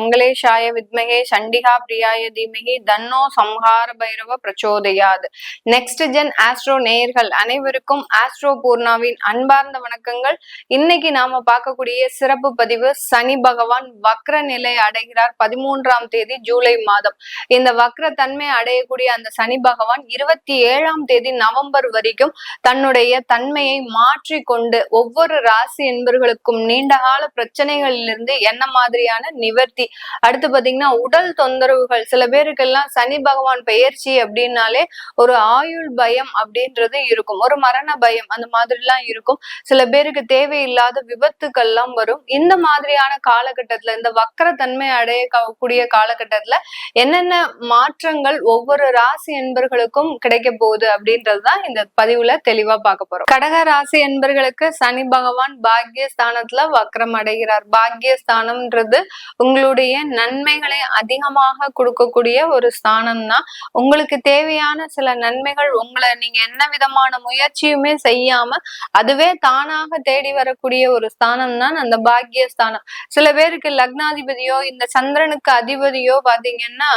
மங்களேஷாய வித்மகே சண்டிகா பிரியாய தீமகி தன்னோ சம்ஹார பைரவ பிரச்சோதயாது. நெக்ஸ்ட் ஜென் ஆஸ்ட்ரோ நேயர்கள் அனைவருக்கும் ஆஸ்ட்ரோ பூர்ணாவின் அன்பார்ந்த வணக்கங்கள். இன்னைக்கு நாம பார்க்கக்கூடிய சிறப்பு பதிவு சனி பகவான் வக்ர நிலை அடைகிறார் பதிமூன்றாம் தேதி ஜூலை மாதம். இந்த வக்ர தன்மை அடையக்கூடிய அந்த சனி பகவான் இருபத்தி ஏழாம் தேதி நவம்பர் வரைக்கும் தன்னுடைய தன்மையை மாற்றி கொண்டு ஒவ்வொரு ராசி என்பர்களுக்கும் நீண்ட கால பிரச்சனைகளிலிருந்து என்ன மாதிரியான நிவர்த்தி அடுத்து பாத்தீங்கன்னா உடல் தொந்தரவுகள். சில பேருக்கெல்லாம் சனி பகவான் பெயர்ச்சி அப்படின்னாலே ஒரு ஆயுள் பயம் அப்படின்றது இருக்கும். ஒரு மரண பயம் அந்த மாதிரி எல்லாம் இருக்கும். சில பேருக்கு தேவையில்லாத விபத்துக்கள்லாம் வரும். இந்த மாதிரியான காலகட்டத்துல இந்த வக்கரத்தன்மை அடையக்கூடிய அடைய கூடிய காலகட்டத்துல என்னென்ன மாற்றங்கள் ஒவ்வொரு ராசி என்பர்களுக்கும் கிடைக்க போகுது அப்படின்றதுதான் இந்த பதிவுல தெளிவா பார்க்க போறோம். கடக ராசி என்பர்களுக்கு சனி பகவான் பாக்யஸ்தானத்துல வக்கரம் அடைகிறார். பாக்யஸ்தானம்ன்றது உங்களுடைய நன்மைகளை அதிகமாக கொடுக்கக்கூடிய ஒரு ஸ்தானம் தான் உங்களுக்கு தேவையான சில நன்மைகள் உங்களை நீங்க என்ன விதமான முயற்சியுமே செய்யாம அதுவே தானாக தேடி வரக்கூடிய ஒரு ஸ்தானம் தான் அந்த பாக்கிய ஸ்தானம் சில பேருக்கு லக்னாதிபதியோ இந்த சந்திரனுக்கு அதிபதியோ பாத்தீங்கன்னா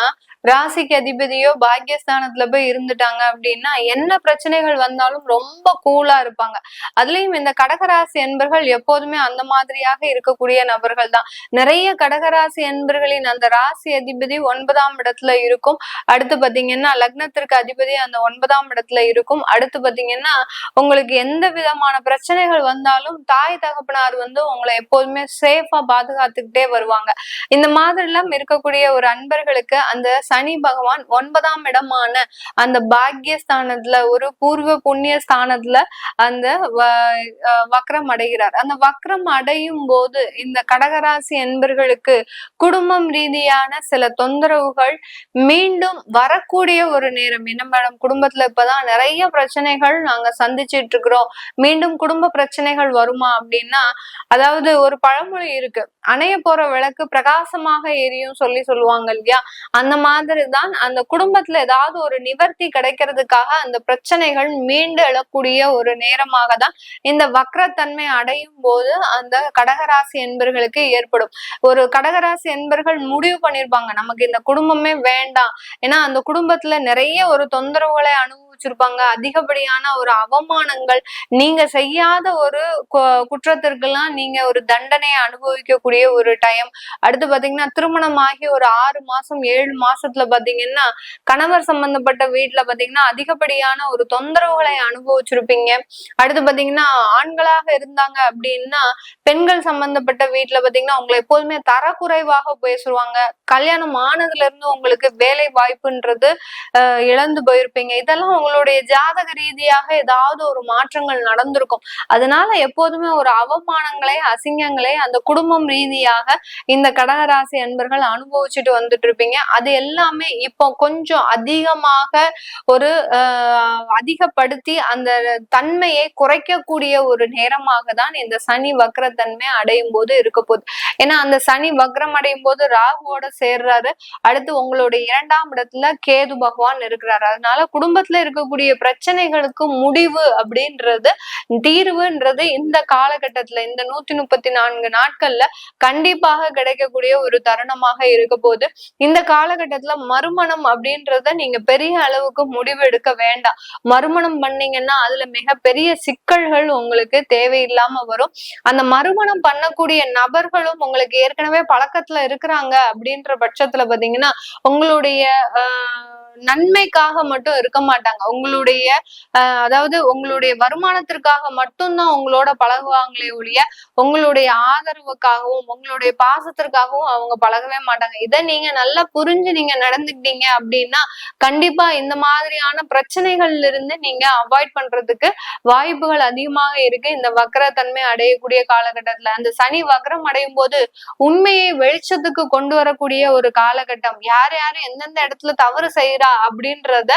ராசிக்கு அதிபதியோ பாக்கியஸ்தானத்துல போய் இருந்துட்டாங்க அப்படின்னா என்ன பிரச்சனைகள் வந்தாலும் ரொம்ப கூலா இருப்பாங்க. அதுலயும் இந்த கடகராசி என்பர்கள் எப்போதுமே அந்த மாதிரியாக இருக்கக்கூடிய நபர்கள் தான். நிறைய கடகராசி என்பர்களின் அந்த ராசி அதிபதி ஒன்பதாம் இடத்துல இருக்கும். அடுத்து பாத்தீங்கன்னா லக்னத்திற்கு அதிபதி அந்த ஒன்பதாம் இடத்துல இருக்கும். அடுத்து பாத்தீங்கன்னா உங்களுக்கு எந்த விதமான பிரச்சனைகள் வந்தாலும் தாய் தகப்பனார் வந்து உங்களை எப்போதுமே சேஃபா பாதுகாத்துக்கிட்டே வருவாங்க. இந்த மாதிரி எல்லாம் இருக்கக்கூடிய ஒரு அன்பர்களுக்கு அந்த சனி பகவான் ஒன்பதாம் இடமான அந்த பாக்யஸ்தானத்துல ஒரு பூர்வ புண்ணிய ஸ்தானத்துல அந்த வக்ரம் அடைகிறார். அந்த வக்ரம் அடையும் போது இந்த கடகராசி என்பர்களுக்கு குடும்பம் ரீதியான சில தொந்தரவுகள் மீண்டும் வரக்கூடிய ஒரு நேரம். என்ன மேடம்? குடும்பத்துல இப்பதான் நிறைய பிரச்சனைகள் நாங்க சந்திச்சிட்டு இருக்கிறோம். மீண்டும் குடும்ப பிரச்சனைகள் வருமா அப்படின்னா அதாவது ஒரு பழமொழி இருக்கு. அணைய போற விளக்கு பிரகாசமாக எரியும் சொல்லி சொல்லுவாங்க இல்லையா? அந்த மாதிரி தான் அந்த குடும்பத்துல ஏதாவது ஒரு நிவர்த்தி கிடைக்கிறதுக்காக அந்த பிரச்சனைகள் மீண்டு எழக்கூடிய ஒரு நேரமாக தான் இந்த வக்ரத்தன்மை அடையும் போது அந்த கடகராசி என்பர்களுக்கு ஏற்படும். ஒரு கடகராசி என்பர்கள் முடிவு பண்ணிருப்பாங்க. நமக்கு இந்த குடும்பமே வேண்டாம். ஏன்னா அந்த குடும்பத்துல நிறைய ஒரு தொந்தரவுகளை அனுபவம் வச்சிருப்பாங்க. அதிகப்படியான ஒரு அவமானங்கள் நீங்க செய்யாத ஒரு குற்றத்திற்கெல்லாம் நீங்க ஒரு தண்டனையை அனுபவிக்கக்கூடிய ஒரு டைம் அடுத்து பாத்தீங்கன்னா திருமணம் ஆகி ஒரு ஆறு மாசம் ஏழு மாசத்துல பாத்தீங்கன்னா கணவர் சம்பந்தப்பட்ட வீட்டுல பாத்தீங்கன்னா அதிகப்படியான ஒரு தொந்தரவுகளை அனுபவிச்சிருப்பீங்க. அடுத்து பாத்தீங்கன்னா ஆண்களாக இருந்தாங்க அப்படின்னா பெண்கள் சம்பந்தப்பட்ட வீட்டுல பாத்தீங்கன்னா உங்களை எப்போதுமே தரக்குறைவாக பேசுவாங்க. கல்யாணம் ஆனதுல இருந்து உங்களுக்கு வேலை வாய்ப்புன்றது இழந்து போயிருப்பீங்க. இதெல்லாம் உங்களுடைய ஜாதக ரீதியாக ஏதாவது ஒரு மாற்றங்கள் நடந்திருக்கும். அதனால எப்போதுமே ஒரு அவமானங்களை அசிங்கங்களை அந்த குடும்பம் ரீதியாக இந்த கடகராசி அன்பர்கள் அனுபவிச்சுட்டு வந்துட்டு இருப்பீங்க அது எல்லாமே இப்போ கொஞ்சம் அதிகமாக ஒரு அதிகப்படுத்தி அந்த தன்மையை குறைக்கக்கூடிய ஒரு நேரமாக தான் இந்த சனி வக்ரத்தன்மை அடையும் போது இருக்க போகுது ஏன்னா அந்த சனி வக்ரம் அடையும் போது ராகுவோட சேர்றாரு. அடுத்து உங்களுடைய இரண்டாம் இடத்துல கேது பகவான் இருக்கிறாரு. அதனால குடும்பத்துல இருக்க இருக்கக்கூடிய பிரச்சனைகளுக்கு முடிவு அப்படின்றது தீர்வுன்றது இந்த காலகட்டத்துல இந்த நூத்தி முப்பத்தி நான்கு நாட்கள்ல கண்டிப்பாக கிடைக்கக்கூடிய ஒரு தருணமாக இருக்க போது இந்த காலகட்டத்துல மறுமணம் அப்படின்றத நீங்க பெரிய அளவுக்கு முடிவு எடுக்க வேண்டாம். மறுமணம் பண்ணீங்கன்னா அதுல மிகப்பெரிய சிக்கல்கள் உங்களுக்கு தேவையில்லாம வரும். அந்த மறுமணம் பண்ணக்கூடிய நபர்களும் உங்களுக்கு ஏற்கனவே பழக்கத்துல இருக்கிறாங்க அப்படின்ற பட்சத்துல பாத்தீங்கன்னா உங்களுடைய ஆஹ் நன்மைக்காக மட்டும் இருக்க மாட்டாங்க. உங்களுடைய அதாவது உங்களுடைய வருமானத்திற்காக மட்டும்தான் உங்களோட பழகுவாங்களே ஒழிய உங்களுடைய ஆதரவுக்காகவும் உங்களுடைய பாசத்திற்காகவும் அவங்க பழகவே மாட்டாங்க. இதை நீங்க நல்லா புரிஞ்சு நீங்க நடந்துக்கிட்டீங்க அப்படின்னா கண்டிப்பா இந்த மாதிரியான பிரச்சனைகள்ல இருந்து நீங்க அவாய்ட் பண்றதுக்கு வாய்ப்புகள் அதிகமாக இருக்கு. இந்த வக்கரத்தன்மை அடையக்கூடிய காலகட்டத்துல அந்த சனி வக்கரம் அடையும் போது உண்மையை வெளிச்சத்துக்கு கொண்டு வரக்கூடிய ஒரு காலகட்டம். யார் யாரு எந்தெந்த இடத்துல தவறு செய்யற இருக்கா அப்படின்றத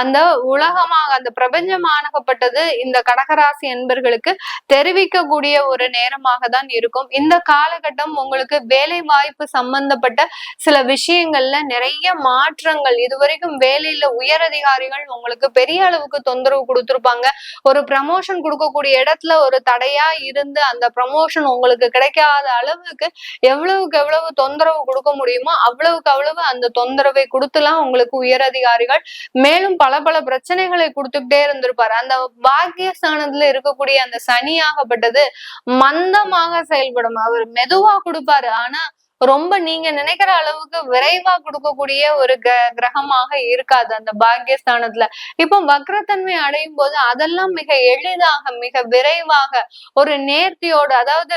அந்த உலகமாக அந்த பிரபஞ்சமானப்பட்டது இந்த கடகராசி என்பர்களுக்கு தெரிவிக்கக்கூடிய ஒரு நேரமாக தான் இருக்கும். இந்த காலகட்டம் உங்களுக்கு வேலை வாய்ப்பு சம்பந்தப்பட்ட சில விஷயங்கள்ல நிறைய மாற்றங்கள். இதுவரைக்கும் வேலையில உயர் அதிகாரிகள் உங்களுக்கு பெரிய அளவுக்கு தொந்தரவு கொடுத்திருப்பாங்க. ஒரு ப்ரமோஷன் கொடுக்கக்கூடிய இடத்துல ஒரு தடையா இருந்து அந்த ப்ரமோஷன் உங்களுக்கு கிடைக்காத அளவுக்கு எவ்வளவுக்கு எவ்வளவு தொந்தரவு கொடுக்க முடியுமோ அவ்வளவுக்கு அவ்வளவு அந்த தொந்தரவை கொடுத்துலாம் உங்களுக்கு உயர் அதிகாரிகள் மேலும் பல பல பிரச்சனைகளை கொடுத்துக்கிட்டே இருந்திருப்பாரு. அந்த பாக்கியஸ்தானத்துல இருக்கக்கூடிய அந்த சனியாகப்பட்டது மந்தமாக செயல்படும். அவர் மெதுவா கொடுப்பாரு. ஆனா ரொம்ப நீங்க நினைக்கிற அளவுக்கு விரைவா கொடுக்கக்கூடிய ஒரு கிரகமாக இருக்காது அந்த பாக்கியஸ்தானத்துல இப்போ வக்ரத்தன்மை அடையும் போது அதெல்லாம் மிக எளிதாக மிக விரைவாக ஒரு நேர்த்தியோடு அதாவது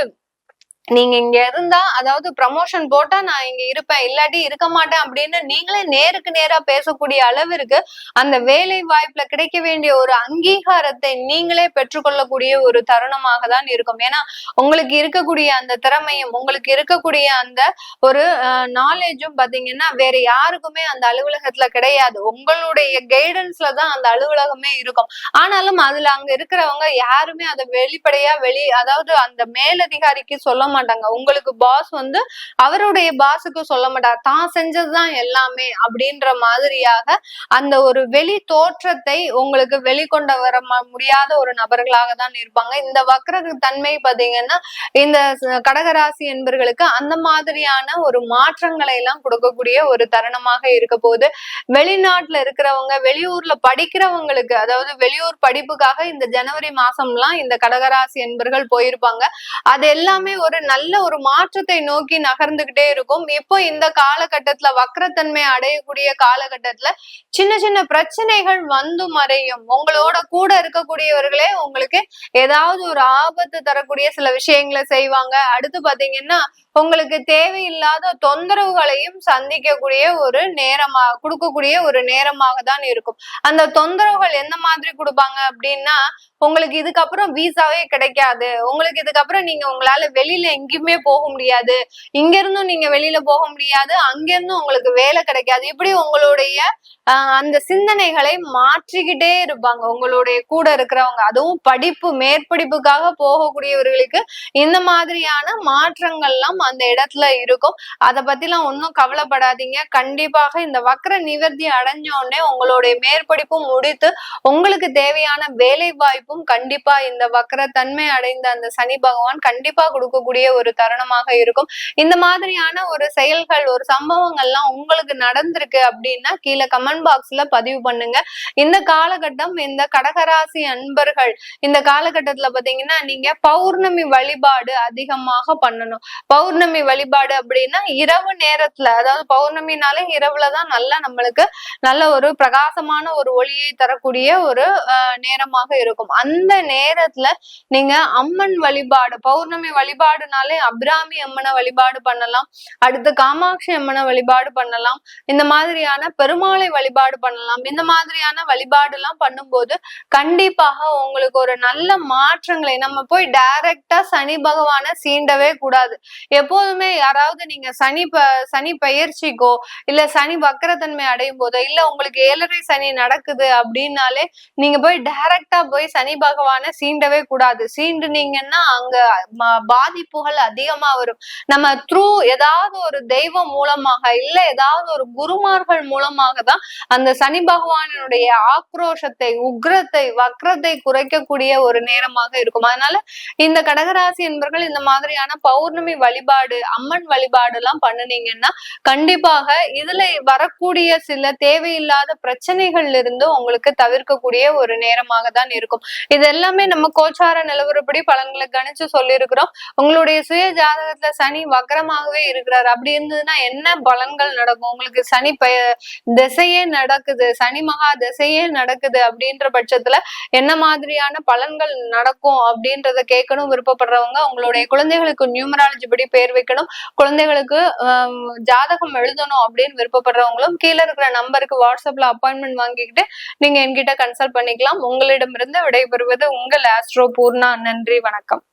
நீங்க இங்க இருந்தா அதாவது ப்ரமோஷன் போட்டா நான் இங்க இருப்பேன் இல்லாட்டி இருக்க மாட்டேன் அப்படின்னு நீங்களே நேருக்கு நேரா பேசக்கூடிய அளவிற்கு அந்த வேலை வாய்ப்புல கிடைக்க வேண்டிய ஒரு அங்கீகாரத்தை நீங்களே பெற்றுக்கொள்ளக்கூடிய ஒரு தருணமாக தான் இருக்கும். ஏன்னா உங்களுக்கு இருக்கக்கூடிய அந்த திறமையும் உங்களுக்கு இருக்கக்கூடிய அந்த ஒரு நாலேஜும் பாத்தீங்கன்னா வேற யாருக்குமே அந்த அலுவலகத்துல கிடையாது. உங்களுடைய கைடன்ஸ்ல தான் அந்த அலுவலகமே இருக்கும். ஆனாலும் அதுல அங்க இருக்கிறவங்க யாருமே அதை வெளிப்படையா வெளி அதாவது அந்த மேலதிகாரிக்கு சொல்ல மாட்டாங்க. உங்களுக்கு பாஸ் வந்து அவருடைய பாஸுக்கு சொல்ல மாட்டார். தான் செஞ்சதுதான் எல்லாமே அப்படின்ற மாதிரியாக அந்த ஒரு வெளி தோற்றத்தை உங்களுக்கு வெளிக்கொண்டு வர முடியாத ஒரு நபர்களாக தான் இருப்பாங்க. இந்த வக்ர தன்மை பாத்தீங்கன்னா இந்த கடகராசி என்பர்களுக்கு அந்த மாதிரியான ஒரு மாற்றங்களை எல்லாம் கொடுக்கக்கூடிய ஒரு தருணமாக இருக்க போது வெளிநாட்டுல இருக்கிறவங்க வெளியூர்ல படிக்கிறவங்களுக்கு அதாவது வெளியூர் படிப்புக்காக இந்த ஜனவரி மாசம்லாம் இந்த கடகராசி என்பர்கள் போயிருப்பாங்க. அது எல்லாமே ஒரு நல்ல ஒரு மாற்றத்தை நோக்கி நகர்ந்துகிட்டே இருக்கும். இப்போ இந்த காலகட்டத்துல வக்கரத்தன்மை அடையக்கூடிய காலகட்டத்துல சின்ன சின்ன பிரச்சனைகள் வந்து மறையும். உங்களோட கூட இருக்கக்கூடியவர்களே உங்களுக்கு ஏதாவது ஒரு ஆபத்து தரக்கூடிய சில விஷயங்களை செய்வாங்க. அடுத்து பாத்தீங்கன்னா உங்களுக்கு தேவையில்லாத தொந்தரவுகளையும் சந்திக்கக்கூடிய ஒரு நேரமாக கொடுக்கக்கூடிய ஒரு நேரமாக தான் இருக்கும். அந்த தொந்தரவுகள் எந்த மாதிரி கொடுப்பாங்க அப்படின்னா உங்களுக்கு இதுக்கப்புறம் வீசாவே கிடைக்காது. உங்களுக்கு இதுக்கப்புறம் நீங்க உங்களால வெளியில எங்கேயுமே போக முடியாது. இங்க இருந்தும் நீங்க வெளியில போக முடியாது. அங்க இருந்தும் உங்களுக்கு வேலை கிடைக்காது. இப்படி உங்களுடைய அந்த சிந்தனைகளை மாற்றிக்கிட்டே இருப்பாங்க. உங்களுடைய கூட இருக்கிறவங்க. அதுவும் படிப்பு மேற்படிப்புக்காக போகக்கூடியவர்களுக்கு இந்த மாதிரியான மாற்றங்கள்லாம் அந்த இடத்துல இருக்கும். அதை பத்திலாம் ஒன்றும் கவலைப்படாதீங்க. கண்டிப்பாக இந்த வக்கர நிவர்த்தி அடைஞ்ச உடனே உங்களுடைய மேற்படிப்பும் முடித்து உங்களுக்கு தேவையான வேலை வாய்ப்பும் கண்டிப்பா இந்த வக்கர தன்மை அடைந்த அந்த சனி பகவான் கண்டிப்பா கொடுக்கக்கூடிய ஒரு தருணமாக இருக்கும். இந்த மாதிரியான ஒரு செயல்கள் ஒரு சம்பவங்கள்லாம் உங்களுக்கு நடந்திருக்கு அப்படின்னா கீழே கமெண்ட் பாக்ஸ்ல பதிவு பண்ணுங்க. இந்த காலகட்டம் இந்த கடகராசி அன்பர்கள் இந்த காலகட்டத்துல பாத்தீங்கன்னா நீங்க பௌர்ணமி வழிபாடு அதிகமாக பண்ணணும். பௌர்ணமி வழிபாடு அப்படின்னா இரவு நேரத்துல அதாவது பௌர்ணமினாலே இரவுலதான் நல்லா நம்மளுக்கு நல்ல ஒரு பிரகாசமான ஒரு ஒளியை தரக்கூடிய ஒரு நேரமாக இருக்கும். அந்த நேரத்துல நீங்க அம்மன் வழிபாடு பௌர்ணமி வழிபாடு வழிபாடுனாலே அபிராமி அம்மனை வழிபாடு பண்ணலாம். அடுத்து காமாட்சி அம்மனை வழிபாடு பண்ணலாம். இந்த மாதிரியான பெருமாளை வழிபாடு பண்ணலாம். இந்த மாதிரியான வழிபாடு எல்லாம் பண்ணும்போது கண்டிப்பாக உங்களுக்கு ஒரு நல்ல மாற்றங்களை நம்ம போய் டைரக்டா சனி பகவான சீண்டவே கூடாது. எப்போதுமே யாராவது நீங்க சனி ப சனி பயிற்சிக்கோ இல்ல சனி வக்கரத்தன்மை அடையும் போதோ இல்ல உங்களுக்கு ஏழரை சனி நடக்குது அப்படின்னாலே நீங்க போய் டைரக்டா போய் சனி பகவானை சீண்டவே கூடாது. சீண்டுனீங்கன்னா அங்க வாய்ப்புகள் அதிகமா வரும். நம்ம த்ரூ ஏதாவது ஒரு தெய்வம் மூலமாக இல்ல ஏதாவது ஒரு குருமார்கள் மூலமாக தான் அந்த சனி பகவானுடைய ஆக்ரோஷத்தை உக்ரத்தை வக்ரத்தை குறைக்கக்கூடிய ஒரு நேரமாக இருக்கும். அதனால இந்த கடகராசி என்பர்கள் இந்த மாதிரியான பௌர்ணமி வழிபாடு அம்மன் வழிபாடு எல்லாம் பண்ணுனீங்கன்னா கண்டிப்பாக இதுல வரக்கூடிய சில தேவையில்லாத பிரச்சனைகள்ல இருந்து உங்களுக்கு தவிர்க்கக்கூடிய ஒரு நேரமாக தான் இருக்கும். இது எல்லாமே நம்ம கோச்சார நிலவரப்படி பலன்களை கணிச்சு சொல்லியிருக்கிறோம். உங்களுடைய உங்களுடைய சுய ஜாதகத்துல சனி வக்கரமாகவே இருக்கிறார். அப்படி இருந்ததுன்னா என்ன பலன்கள் நடக்கும்? உங்களுக்கு சனி பய திசையே நடக்குது. சனி மகா திசையே நடக்குது அப்படின்ற பட்சத்துல என்ன மாதிரியான பலன்கள் நடக்கும் அப்படின்றத கேட்கணும் விருப்பப்படுறவங்க. உங்களுடைய குழந்தைகளுக்கு நியூமராலஜி படி பேர் வைக்கணும். குழந்தைகளுக்கு ஜாதகம் எழுதணும் அப்படின்னு விருப்பப்படுறவங்களும் கீழே இருக்கிற நம்பருக்கு வாட்ஸ்அப்ல அப்பாயின்மெண்ட் வாங்கிக்கிட்டு நீங்க என்கிட்ட கன்சல்ட் பண்ணிக்கலாம். உங்களிடமிருந்து விடைபெறுவது உங்கள் ஆஸ்ட்ரோ பூர்ணா. நன்றி வணக்கம்.